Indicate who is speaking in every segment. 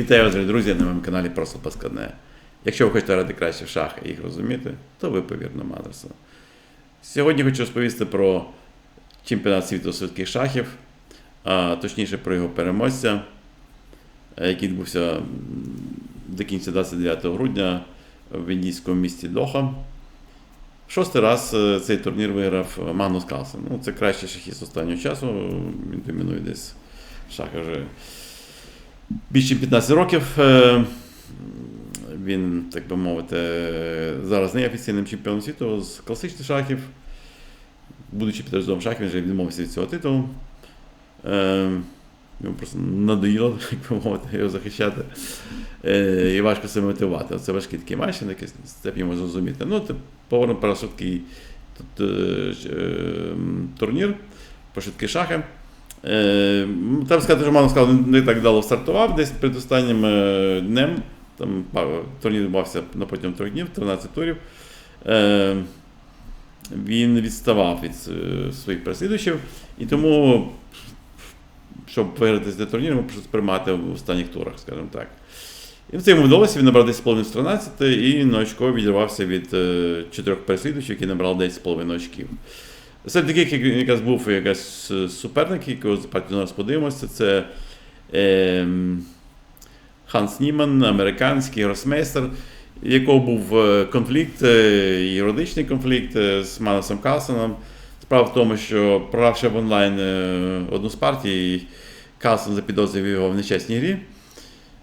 Speaker 1: Вітаю вас, друзі, на моєму каналі Просто Паскадне. Якщо ви хочете грати краще в шахи і їх розуміти, то ви по вірному. Сьогодні хочу розповісти про чемпіонат світу швидких шахів, а точніше про його переможця, е, який відбувся до кінця 29 грудня в індійському місті Доха. Шостий раз е, цей турнір виграв Магнус Карлсен. Ну, це кращий шахіст останнього часу. Він домінує десь шахи вже більше 15 років. Е, Він, так би мовити, зараз не є офіційним чемпіоном світу з класичних шахів. Будучи підрозділом шахів, він вже відмовився від цього титулу. Е, Йому просто надоїло, як би мовити, його захищати. Е, І важко себе мотивувати. Це важкий такий матч, якийсь степені можна зрозуміти. Ну, це поворот про швидкий тут, турнір по швидкі шахи. Е, м, Треба сказати, що сказав, не так дало стартував десь перед останнім е, днем. Там турнір відбувався на протягом трьох днів, 13 турів. Е, Він відставав від своїх переслідувачів, і тому, щоб виграти цей турнір, ми просто приймати в останніх турах, скажімо так. І це йому вдалося, він набрав 10,5 з 13 і на очко відірвався від чотирьох переслідувачів, які набрали 10,5 очків. Серед таких, як- якраз був якась е, суперник, якого партію зараз подивимося, це е, Ханс Німан, американський гросмейстер, якого був е, конфлікт, е, юридичний конфлікт з Манасом Калсоном. Справа в тому, що програвши в онлайн одну з партій, Калсон запідозрив його в нечесній грі.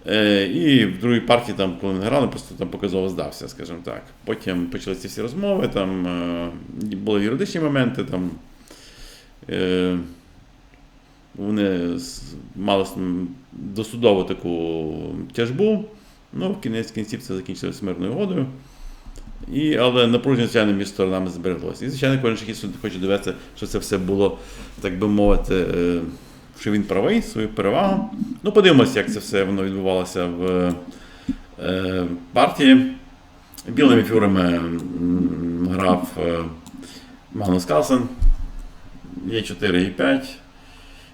Speaker 1: Е, І в другій партії, там, коли вони грали, просто там показово здався, скажімо так. Потім почалися всі розмови, там е, були юридичні моменти, там е, вони мали досудову таку тяжбу. Ну, в кінець кінців це закінчилося мирною угодою. І, але напруження, звичайно, між сторонами збереглося. І, звичайно, кожен шахіст хоче довести, що це все було, так би мовити, що він правий, свою перевагу. Ну, подивимося, як це все воно відбувалося в е, партії. Білими фігурами грав е, Магнус Калсен. Є 4 і 5.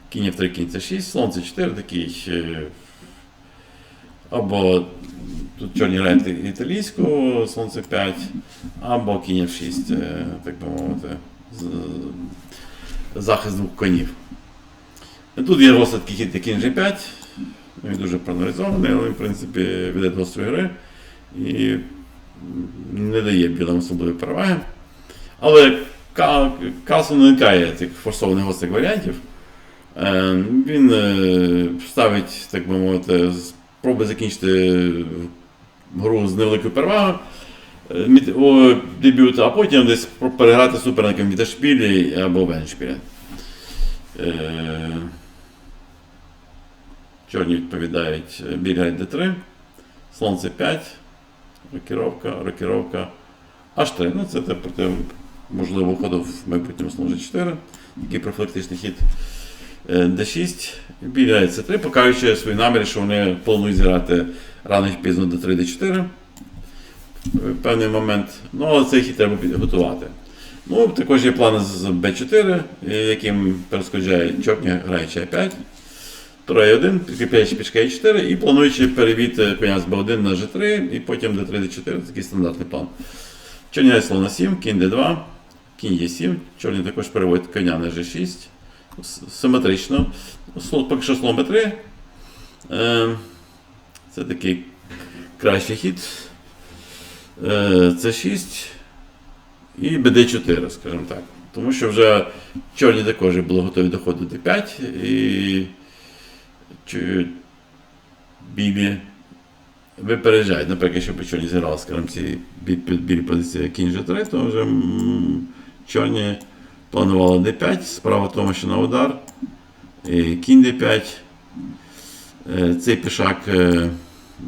Speaker 1: Кінь F3, кінь це 6, слон це 4 такий. е, Або тут чорні грають італійську, слон це 5, або кінь F6, е, так би мовити, захист двох конів. Тут є розклад хід кінь G5. Він дуже проаналізований, але в принципі веде до гострої гри і не дає білим особливої переваги. Але Ка- Касон уникає тих форсованих гострих варіантів. Е, Він е, ставить, так би мовити, спроби закінчити гру з невеликою перевагою. е, Дебют, а потім десь переграти суперником від Ашпілі або Веншпіля. Е, Чорні відповідають е, біль D3, слон C5, рокіровка, рокіровка, H3. Ну, це проти можливого ходу в майбутньому слон G4, такий профілактичний хід. Е, D6, біль грає C3, показуючи свої наміри, що вони планують зіграти рано чи пізно D3, D4 в певний момент. Ну, але цей хід треба підготувати. Ну, також є плани з B4, е, яким перешкоджає чорні граючи А5. Тура 1 підкріпляючи пішка Е4 і плануючи перевід е, коня з Б1 на G3 і потім D3, D4, такий стандартний план. Чорні слон на 7, кінь D2, кінь Е7, чорні також переводять коня на G6. Симетрично. Поки що слон Б3. Е, Це такий кращий хід. Е, Це 6 і BD4, скажімо так. Тому що вже чорні також були готові до ходу D5 і чи- білі випереджають. Наприклад, якщо б чорні зіграли, скажімо, ці бі- пі- білі позиції кінь G3, то вже чорні планували D5. Справа в тому, що на удар. І кінь D5. Е, Цей пішак е,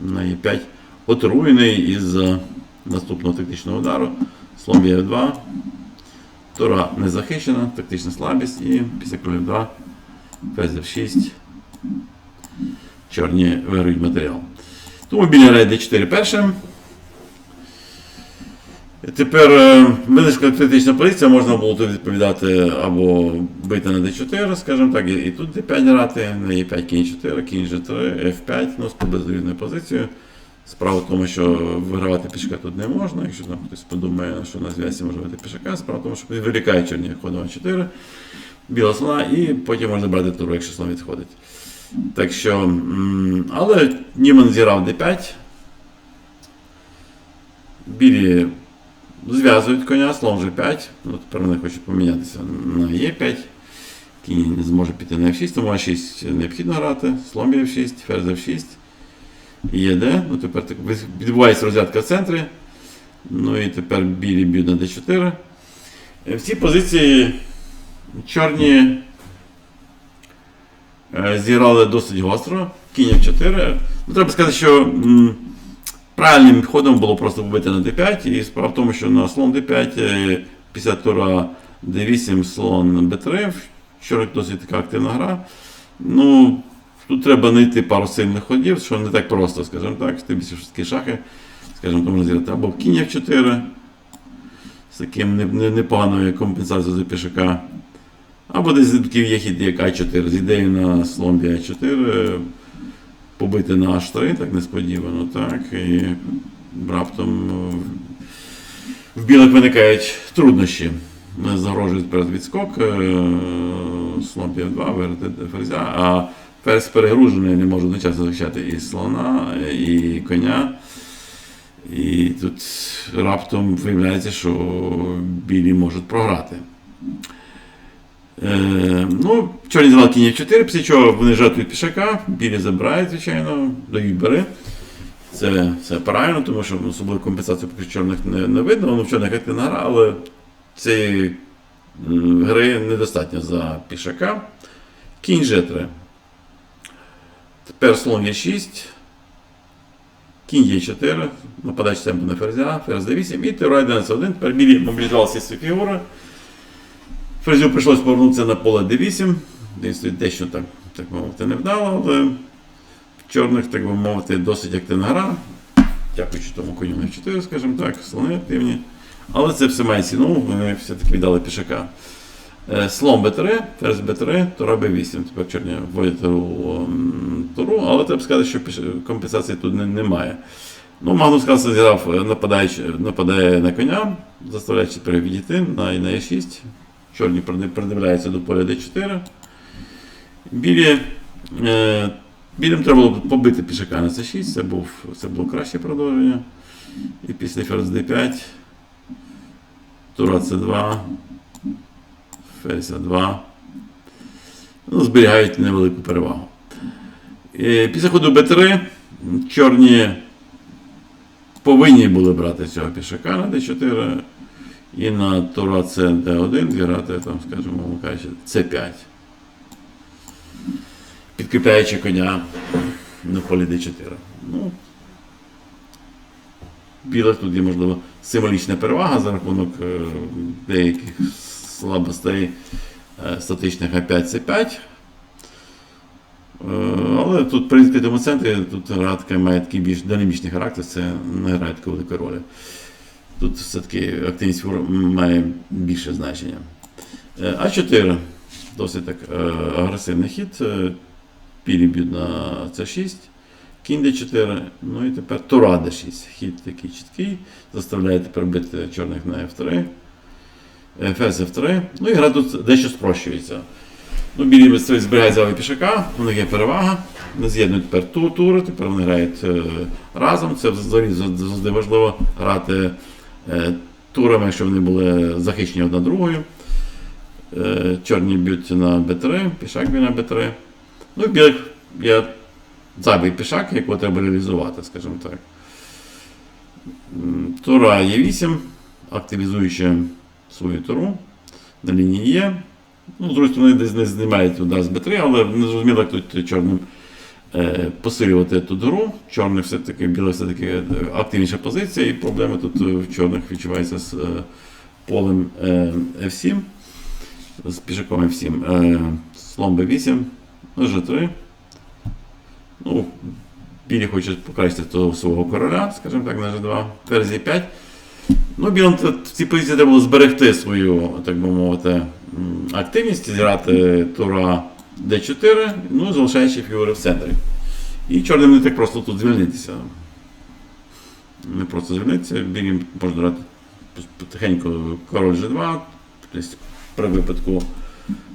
Speaker 1: на E5 отруєний із е, наступного тактичного удару. Слон б'є 2 Тура не захищена, тактична слабість і після короля 2 ферзь F6. Чорні виграють матеріал. Тому біля грає D4 першим. Тепер е, виникла критична позиція, можна було тут відповідати або бити на d4, скажімо так, і, тут d5 грати, на e5 кінь 4, кінь g3, f5, ну з побезвірною позицією. Справа в тому, що вигравати пішка тут не можна, якщо там хтось подумає, що на зв'язці може бути пішака, справа в тому, що вилікає чорні ходом А4, біла слона, і потім можна брати туру, якщо слон відходить. Так що, але Німан зіграв d5. Білі зв'язують коня, слон G5. Ну, тепер вони хочуть помінятися на Е5. Кінь не зможе піти на F6, тому А6 необхідно грати. Слон б'є F6, ферзь F6. Є Ну, тепер відбувається розрядка в центрі. Ну і тепер білі б'ють на D4. Е, В цій позиції чорні е, зіграли досить гостро. Кінь F4. Ну, треба сказати, що м, правильним ходом було просто вбити на d5. І справа в тому, що на слон d5 е, після тура d8 слон b3. Вчора досить така активна гра. Ну, тут треба знайти пару сильних ходів, що не так просто, скажімо так, тим більше такі шахи, скажімо, то можна зіграти або кінь F4 з таким не- не- непоганою компенсацією за пішака. Або десь є хід як А4, з ідеєю на слон А4, побити на H3, так несподівано, так. І раптом е, в білих виникають труднощі. Загрожує перед відскок, е, слон F2, виграти ферзя, а ферзь перегружений, не може одночасно захищати і слона, і коня. І тут раптом виявляється, що білі можуть програти. Е, ну, чорні зіграли кінь 4, після чого вони жертвують пішака, білі забирають, звичайно, дають бери. Це, це правильно, тому що особливо компенсацію поки чорних не, не видно, воно в чорних активна гра, але цієї гри недостатньо за пішака. Кінь G3. Тепер слон Е6. Кінь Е4. Нападач темпу на ферзя, ферзь D8 і Тура 11-1. Тепер білі мобілізувалися всі свої фігури. Ферзю прийшлось повернутися на поле D8. Десь дещо так, так мовити, не вдало, але в чорних, так би мовити, досить активна гра. Дякуючи тому коню на 4, скажімо так, слони активні. Але це все має ціну, вони все-таки віддали пішака. Е, Слон Б3, ферзь Б3, Тура Б8. Тепер чорні вводять туру, але треба сказати, що компенсації тут немає. Ну, Магнус Карлсен зіграв, е, нападає на коня, заставляючи тепер відійти на, на Е6. Чорні придивляються до поля D4. Білі, е, білим треба було побити пішака на C6, це, був, це було краще продовження. І після ферзь D5, Тура C2, ферзь А2. Ну, зберігають невелику перевагу. Е, Після ходу Б3 чорні повинні були брати цього пішака на D4 і на Тура С Д1 зіграти, там, скажімо, кажучи, С5. Підкріпляючи коня на полі Д4. Ну, білих тут є, можливо, символічна перевага за рахунок е, деяких слабостей е, статичних А5 С5. Е, Але тут при відкритому центрі тут гра має такий більш динамічний характер, це не грає такої великої ролі. Тут все-таки активність має більше значення. Е, А4 досить так е, агресивний хід. Е, Пілі б'ють на С6, кінь Д4, ну і тепер Тура Д6. Хід такий чіткий, заставляє тепер бити чорних на F3. Е, Ферзь F3. Ну і гра тут дещо спрощується. Ну, білі мисливі зберігають зали пішака, у них є перевага. Вони з'єднують тепер ту тури, тепер вони грають разом. Це взагалі завжди важливо грати турами, якщо вони були захищені одна другою. Е, чорні б'ють на Б3, пішак б'є на Б3. Ну білих є зайвий пішак, якого треба реалізувати, скажімо так. Тура Е8, активізуючи свою туру на лінії Є. Ну, з другої сторони, десь не знімають удар з Б3, але не зрозуміло, як тут чорним е, посилювати тут гру. Чорний все-таки, білий все-таки е, активніша позиція, і проблеми тут е, в чорних відчуваються з е, полем е, F7, з пішаком F7. Е, слон B8, G3. Ну, білі хочуть покращити того свого короля, скажімо так, на G2, ферзь 5. Ну, білим в цій позиції треба було зберегти свою, так би мовити, активність, зіграти тура D4, ну, залишаючи фігури в центрі. І чорним не так просто тут звільнитися. Не просто звільнитися, білі можна грати потихеньку король G2, тобто при випадку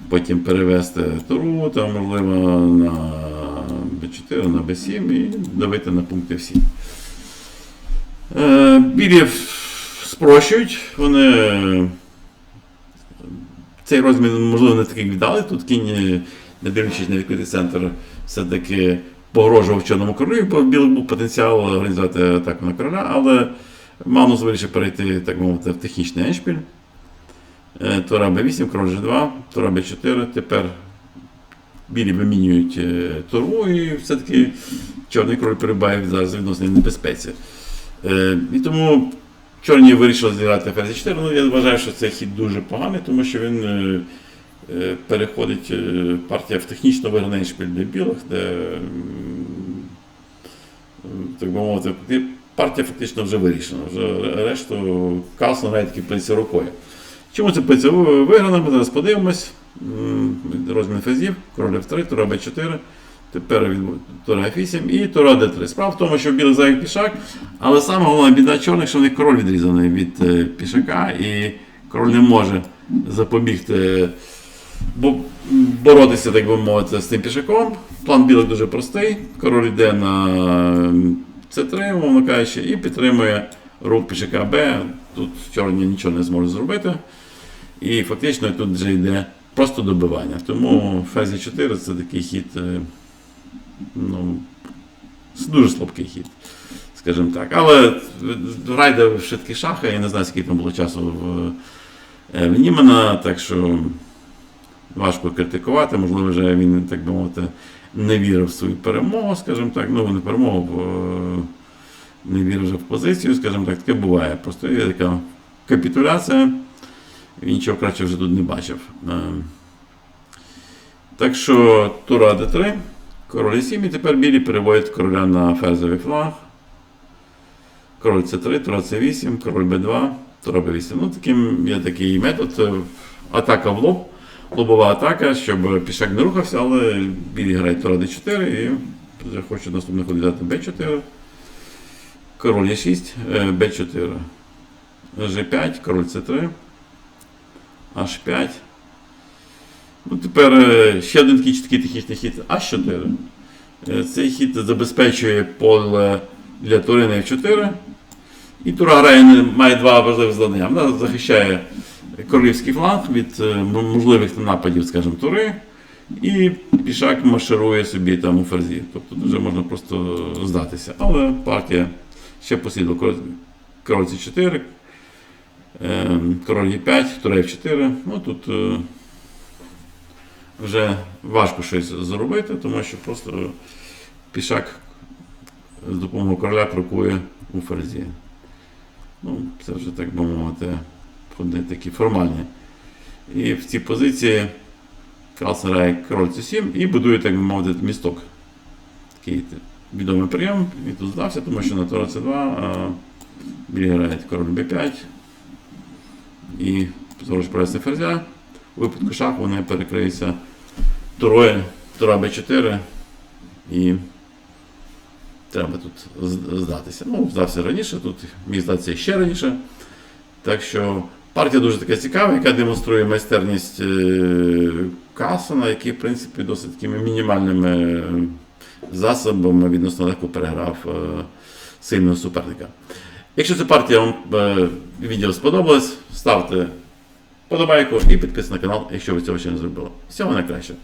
Speaker 1: потім перевести туру, там, можливо, на B4, на B7 і давити на пункти всі. Е, Білі спрощують, вони цей розмір, можливо, не такий віддали. Тут кінь, не дивлячись на відкритий центр, все-таки погрожував чорному королю, бо в білих був потенціал організувати атаку на короля, але Манус вирішив перейти, так мовити, в технічний еншпіль. Е, Тура Б8, король G2, Тура Б4. Тепер білі вимінюють е, туру і все-таки чорний король перебуває зараз в відносній небезпеці. Е, І тому чорні вирішили зіграти ферзь 4. Ну, я вважаю, що цей хід дуже поганий, тому що він переходить е, партія в технічно виграний шпиль для білих, де, так би мовити, партія фактично вже вирішена. Вже решту Карлсон грає таки позицію рукою. Чому це позиція виграна? Ми зараз подивимось. Розмін фезів, король F3, тура Б4. Тепер тура F8 і тура D3. Справа в тому, що білий зайвий пішак, але саме головна біда чорних, що в них король відрізаний від е, пішака, і король не може запобігти, боротися, так би мовити, з тим пішаком. План білих дуже простий. Король йде на C3, умовно кажучи, і підтримує рух пішака Б. Тут чорні нічого не зможуть зробити. І фактично тут вже йде просто добивання. Тому фазі 4 це такий хід, е, ну, дуже слабкий хід, скажімо так. Але грайде в швидкі шахи, я не знаю, скільки там було часу в, е, в Німана, так що важко критикувати. Можливо, вже він, так би мовити, не вірив в свою перемогу, скажімо так. Ну, не перемогу, бо не вірив вже в позицію, скажімо так, таке буває. Просто є така капітуляція. Він нічого краще вже тут не бачив. Е, Так що тура d3, король 7 і тепер білі переводять короля на ферзовий фланг. Король c3, тура c8, король b2, тура b8. Ну, таким є такий метод. е, Атака в лоб, лобова атака, щоб пішак не рухався, але білі грають тура d4 і хочуть наступний ход дати b4. Король e6, е, b4. G5, король c3. H5. Ну, тепер е, ще один такий чіткий технічний хід H4. Е, Цей хід забезпечує поле для тури на F4. І тура грає має два важливі завдання. Вона захищає королівський фланг від е, можливих нападів, скажімо, тури. І пішак марширує собі там у ферзі. Тобто тут вже можна просто здатися. Але партія ще послідла король, C4, е, король Е5, тура F4. Ну тут е, вже важко щось зробити, тому що просто пішак з допомогою короля крокує у ферзі. Ну, це вже так би мовити, ходи такі формальні. І в цій позиції Карлсон грає король c7 і будує, так би мовити, місток. Такий відомий прийом, і тут здався, тому що на тура c2 а білі грають король b5 і знову провести ферзя. У випадку шаху вони перекриються турою, тура b4 і треба тут здатися. Ну, здався раніше, тут міг здатися ще раніше. Так що партія дуже така цікава, яка демонструє майстерність е, Касона, який, в принципі, досить такими мінімальними е, засобами відносно легко переграв е, сильного суперника. Якщо ця партія вам відео сподобалось, ставте подобайку і підписуйтесь на канал, якщо ви цього ще не зробили. Всього найкраще.